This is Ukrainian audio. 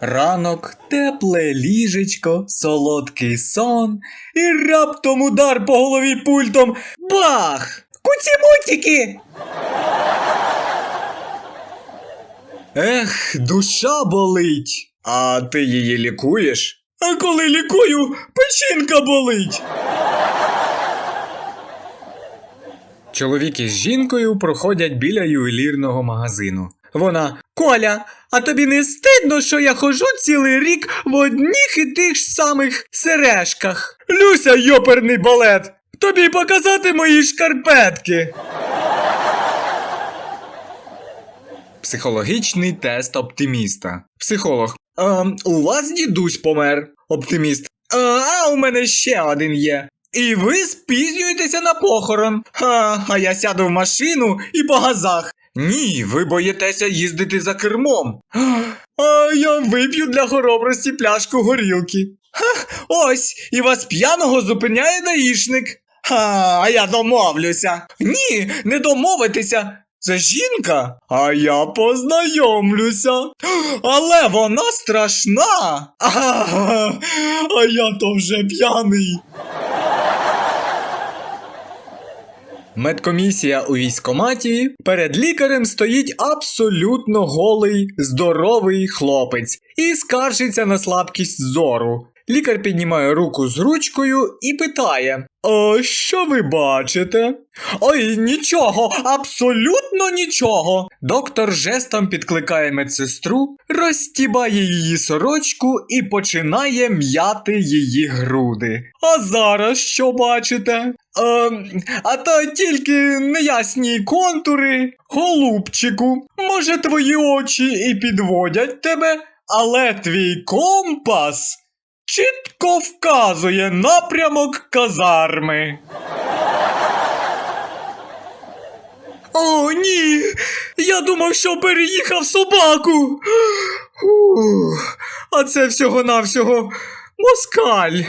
Ранок, тепле ліжечко, солодкий сон, і раптом удар по голові пультом. Бах! Куці-мутики! Ех, душа болить. А ти її лікуєш? А коли лікую, печінка болить. Чоловік із жінкою проходять біля ювелірного магазину. Вона Коля, а тобі не стидно, що я хожу цілий рік в одніх і тих ж самих сережках. Люся, йоперний балет! Тобі показати мої шкарпетки. Психологічний тест оптиміста. Психолог. Ем, у вас дідусь помер. Оптиміст. «Е, А у мене ще один є. І ви спізнюєтеся на похорон. Ха, а я сяду в машину і по газах. Ні, ви боїтеся їздити за кермом. А я вип'ю для хоробрості пляшку горілки. Ха, ось, і вас п'яного зупиняє даїшник. Ха, а я домовлюся. Ні, не домовитися. Це жінка, а я познайомлюся. Але вона страшна. А, а я то вже п'яний. Медкомісія у військкоматі перед лікарем стоїть абсолютно голий, здоровий хлопець і скаржиться на слабкість зору. Лікар піднімає руку з ручкою і питає: А що ви бачите? Ой, нічого, абсолютно нічого. Доктор жестом підкликає медсестру, розтібає її сорочку і починає м'яти її груди. А зараз що бачите? Ем, а то тільки неясні контури. Голубчику, може, твої очі і підводять тебе, але твій компас чітко вказує напрямок казарми. О, ні! Я думав, що переїхав собаку. Ух, а це всього-навсього москаль.